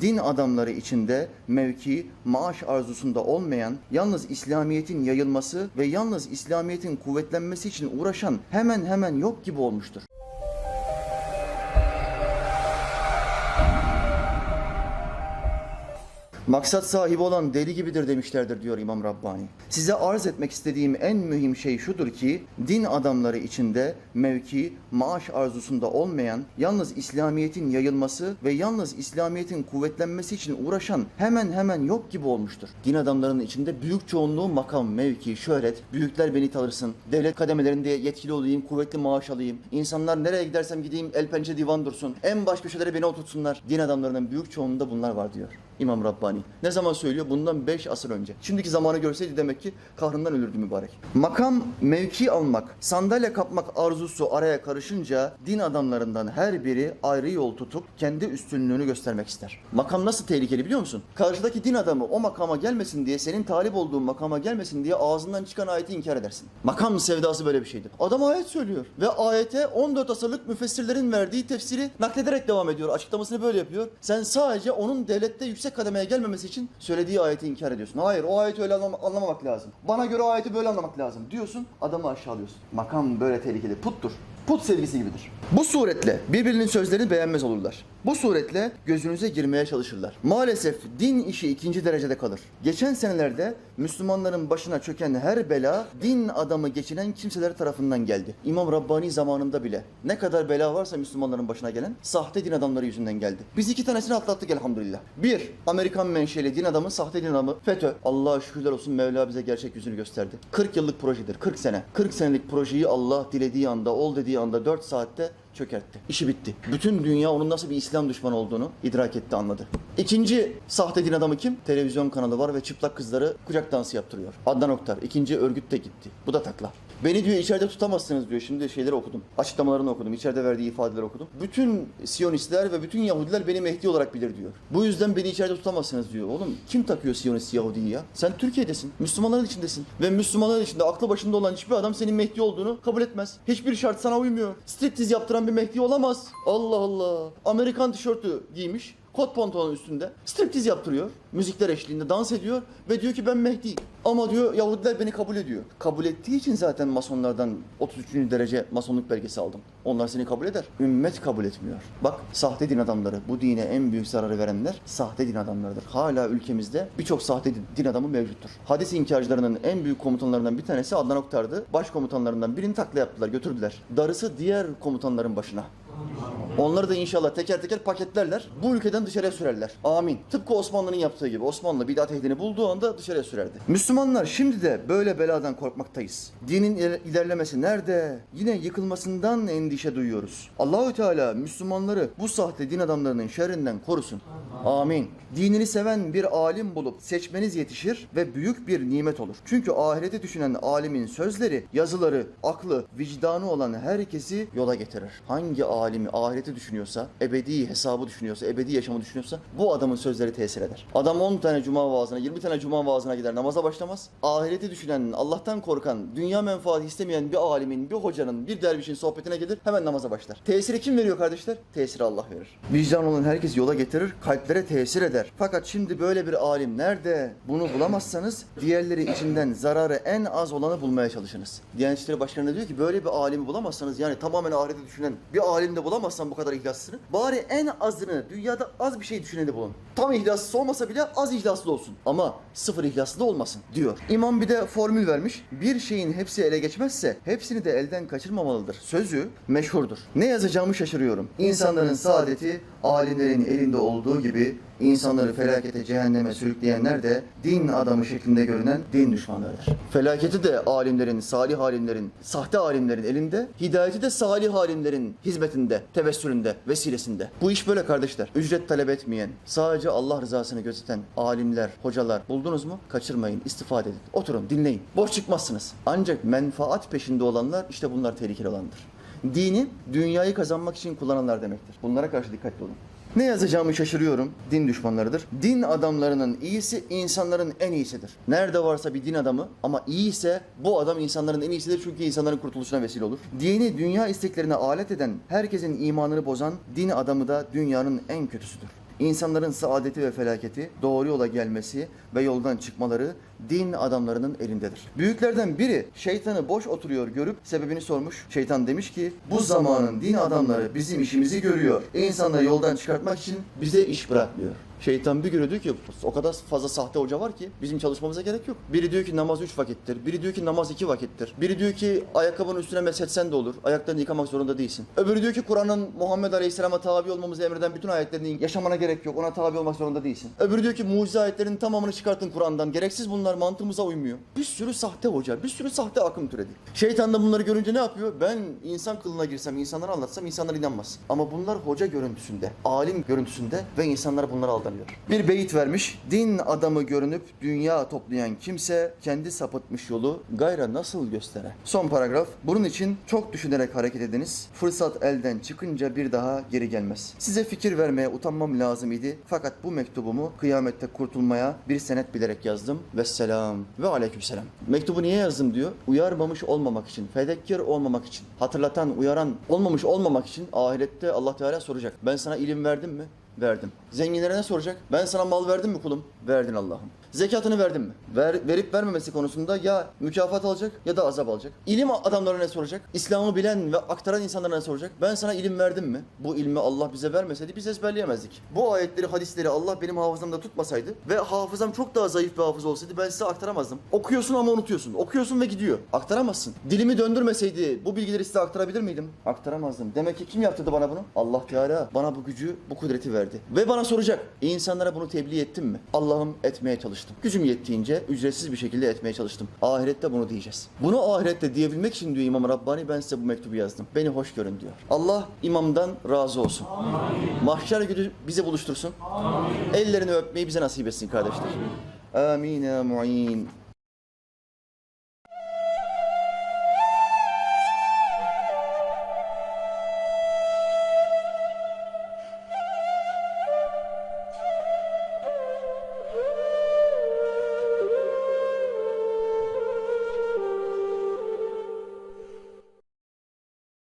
Din adamları içinde mevki, maaş arzusunda olmayan, yalnız İslamiyet'in yayılması ve yalnız İslamiyet'in kuvvetlenmesi için uğraşan hemen hemen yok gibi olmuştur. Maksat sahibi olan deli gibidir demişlerdir diyor İmam Rabbani. Size arz etmek istediğim en mühim şey şudur ki din adamları içinde mevki, maaş arzusunda olmayan, yalnız İslamiyet'in yayılması ve yalnız İslamiyet'in kuvvetlenmesi için uğraşan hemen hemen yok gibi olmuştur. Din adamlarının içinde büyük çoğunluğu makam, mevki, şöhret, büyükler beni tanırsın, devlet kademelerinde yetkili olayım, kuvvetli maaş alayım, insanlar nereye gidersem gideyim el pençe divan dursun, en baş köşelere beni oturtsunlar. Din adamlarının büyük çoğunluğunda bunlar var diyor. İmam Rabbani. Ne zaman söylüyor? Bundan 5 asır önce. Şimdiki zamanı görseydi demek ki kahrından ölürdü mübarek. Makam, mevki almak, sandalye kapmak arzusu araya karışınca din adamlarından her biri ayrı yol tutup kendi üstünlüğünü göstermek ister. Makam nasıl tehlikeli biliyor musun? Karşıdaki din adamı o makama gelmesin diye, senin talip olduğun makama gelmesin diye ağzından çıkan ayeti inkar edersin. Makam sevdası böyle bir şeydir. Adam ayet söylüyor ve ayete 14 asırlık müfessirlerin verdiği tefsiri naklederek devam ediyor. Açıklamasını böyle yapıyor. Sen sadece onun devlette yüksek kademeye gelmemesi için söylediği ayeti inkar ediyorsun. Hayır o ayeti öyle anlam- anlamamak lazım. Bana göre o ayeti böyle anlamak lazım diyorsun. Adamı aşağılıyorsun. Makam böyle tehlikeli. Puttur. Put sevgisi gibidir. Bu suretle birbirinin sözlerini beğenmez olurlar. Bu suretle gözünüze girmeye çalışırlar. Maalesef din işi ikinci derecede kalır. Geçen senelerde Müslümanların başına çöken her bela din adamı geçinen kimseler tarafından geldi. İmam Rabbani zamanında bile ne kadar bela varsa Müslümanların başına gelen sahte din adamları yüzünden geldi. Biz iki tanesini atlattık elhamdülillah. Bir, Amerikan menşeli din adamı, sahte din adamı FETÖ. Allah'a şükürler olsun Mevla bize gerçek yüzünü gösterdi. 40 yıllık projedir, 40 sene. 40 senelik projeyi Allah dilediği anda, ol dediği anda 4 saatte çökertti. İşi bitti. Bütün dünya onun nasıl bir İslam düşmanı olduğunu idrak etti, anladı. İkinci sahte din adamı kim? Televizyon kanalı var ve çıplak kızları kucak dansı yaptırıyor. Adnan Oktar. İkinci örgüt de gitti. Bu da takla. Beni diyor içeride tutamazsınız diyor. Şimdi şeyleri okudum. Açıklamalarını okudum. İçeride verdiği ifadeleri okudum. Bütün Siyonistler ve bütün Yahudiler beni Mehdi olarak bilir diyor. Bu yüzden beni içeride tutamazsınız diyor. Oğlum kim takıyor Siyonist Yahudi'yi ya? Sen Türkiye'desin. Müslümanların içindesin. Ve Müslümanların içinde aklı başında olan hiçbir adam senin Mehdi olduğunu kabul etmez. Hiçbir şart sana uymuyor. Striptiz yaptıran bir Mehdi olamaz. Allah Allah. Amerikan tişörtü giymiş kot pantolon üstünde striptiz yaptırıyor. Müzikler eşliğinde dans ediyor ve diyor ki ben Mehdi. Ama diyor Yahudiler beni kabul ediyor. Kabul ettiği için zaten masonlardan 33. derece masonluk belgesi aldım. Onlar seni kabul eder. Ümmet kabul etmiyor. Bak sahte din adamları, bu dine en büyük zararı verenler sahte din adamlarıdır. Hala ülkemizde birçok sahte din adamı mevcuttur. Hadis inkarcılarının en büyük komutanlarından bir tanesi Adnan Oktar'dı. Başkomutanlarından birini takla yaptılar, götürdüler. Darısı diğer komutanların başına. Onları da inşallah teker teker paketlerler. Bu ülkeden dışarıya sürerler. Amin. Tıpkı Osmanlı'nın yaptığı gibi. Osmanlı bidat ehlini bulduğu anda dışarıya sürerdi. Müslümanlar şimdi de böyle beladan korkmaktayız. Dinin iler- ilerlemesi nerede? Yine yıkılmasından endişe duyuyoruz. Allahü Teala Müslümanları bu sahte din adamlarının şerrinden korusun. Amin. Dinini seven bir alim bulup seçmeniz yetişir ve büyük bir nimet olur. Çünkü ahirete düşünen alimin sözleri, yazıları, aklı, vicdanı olan herkesi yola getirir. Hangi alimi ahireti düşünüyorsa, ebedi hesabı düşünüyorsa, ebedi yaşamı düşünüyorsa bu adamın sözleri tesir eder. Adam 10 tane cuma vaazına, 20 tane cuma vaazına gider namaza başlamaz. Ahireti düşünen, Allah'tan korkan, dünya menfaati istemeyen bir alimin, bir hocanın, bir dervişin sohbetine gelir hemen namaza başlar. Tesiri kim veriyor kardeşler? Tesiri Allah verir. Vicdan olan herkes yola getirir, kalplere tesir eder. Fakat şimdi böyle bir alim nerede? Bunu bulamazsanız diğerleri içinden zararı en az olanı bulmaya çalışınız. Diyanet İşleri Başkanı diyor ki böyle bir alimi bulamazsanız yani tamamen ahireti düşünen bir alim de bulamazsan bu kadar ihlaslısını bari en azını dünyada az bir şey düşüneni bulun. Tam ihlassız olmasa bile az ihlaslı olsun. Ama sıfır ihlaslı olmasın diyor. İmam bir de formül vermiş. Bir şeyin hepsi ele geçmezse hepsini de elden kaçırmamalıdır. Sözü meşhurdur. Ne yazacağımı şaşırıyorum. İnsanların saadeti alimlerin elinde olduğu gibi insanları felakete cehenneme sürükleyenler de din adamı şeklinde görünen din düşmanlarıdır. Felaketi de alimlerin, salih alimlerin, sahte alimlerin elinde, hidayeti de salih alimlerin hizmetinde, tevessülünde, vesilesinde. Bu iş böyle kardeşler. Ücret talep etmeyen, sadece Allah rızasını gözeten alimler, hocalar buldunuz mu? Kaçırmayın, istifade edin. Oturun, dinleyin. Boş çıkmazsınız. Ancak menfaat peşinde olanlar işte bunlar tehlikeli olandır. Dini dünyayı kazanmak için kullananlar demektir. Bunlara karşı dikkatli olun. Ne yazacağımı şaşırıyorum. Din düşmanlarıdır. Din adamlarının iyisi insanların en iyisidir. Nerede varsa bir din adamı ama iyi ise bu adam insanların en iyisidir çünkü insanların kurtuluşuna vesile olur. Dini dünya isteklerine alet eden, herkesin imanını bozan din adamı da dünyanın en kötüsüdür. İnsanların saadeti ve felaketi, doğru yola gelmesi ve yoldan çıkmaları din adamlarının elindedir. Büyüklerden biri şeytanı boş oturuyor görüp sebebini sormuş. Şeytan demiş ki bu zamanın din adamları bizim işimizi görüyor. İnsanları yoldan çıkartmak için bize iş bırakmıyor. Şeytan bir göre diyor ki o kadar fazla sahte hoca var ki bizim çalışmamıza gerek yok. Biri diyor ki namaz üç vakittir. Biri diyor ki namaz iki vakittir. Biri diyor ki ayakkabının üstüne meshetsen de olur. Ayaklarını yıkamak zorunda değilsin. Öbürü diyor ki Kur'an'ın Muhammed Aleyhisselam'a tabi olmamızı emreden bütün ayetlerini yaşamana gerek yok. Ona tabi olmak zorunda değilsin. Öbürü diyor ki mucize ayetlerinin tamamını çıkartın Kur'an'dan. Gereksiz bunlar mantığımıza uymuyor. Bir sürü sahte hoca, bir sürü sahte akım türedi. Şeytan da bunları görünce ne yapıyor? Ben insan kılına girsem, insanlara anlatsam insanlar inanmaz. Ama bunlar hoca görüntüsünde, alim görüntüsünde ve insanlar bunlara aldanıyor. Bir beyit vermiş. Din adamı görünüp dünya toplayan kimse kendi sapıtmış yolu gayra nasıl göstere? Son paragraf. Bunun için çok düşünerek hareket ediniz. Fırsat elden çıkınca bir daha geri gelmez. Size fikir vermeye utanmam lazım idi. Fakat bu mektubumu kıyamette kurtulmaya bir senet bilerek yazdım. Vesselam ve aleykümselam. Mektubu niye yazdım diyor? Uyarmamış olmamak için, fedekkir olmamak için, hatırlatan, uyaran olmamış olmamak için ahirette Allah Teala soracak. Ben sana ilim verdim mi? Verdim. Zenginlere ne soracak? Ben sana mal verdim mi kulum? Verdin Allah'ım. Zekatını verdin mi? Ver, verip vermemesi konusunda ya mükafat alacak ya da azap alacak. İlim adamlarına ne soracak? İslam'ı bilen ve aktaran insanlara ne soracak? Ben sana ilim verdim mi? Bu ilmi Allah bize vermeseydi biz ezberleyemezdik. Bu ayetleri, hadisleri Allah benim hafızamda tutmasaydı ve hafızam çok daha zayıf bir hafıza olsaydı ben size aktaramazdım. Okuyorsun ama unutuyorsun. Okuyorsun ve gidiyor. Aktaramazsın. Dilimi döndürmeseydi bu bilgileri size aktarabilir miydim? Aktaramazdım. Demek ki kim yaptırdı bana bunu? Allah Teala bana bu gücü, bu kudreti verdi. Ve bana soracak. İnsanlara bunu tebliğ ettim mi? Allah'ım etmeye çalıştım. Gücüm yettiğince ücretsiz bir şekilde etmeye çalıştım. Ahirette bunu diyeceğiz. Bunu ahirette diyebilmek için diyor İmam Rabbani ben size bu mektubu yazdım. Beni hoş görün diyor. Allah imamdan razı olsun. Mahşer günü bizi buluştursun. Ellerini öpmeyi bize nasip etsin kardeşler. Amin ya mu'in.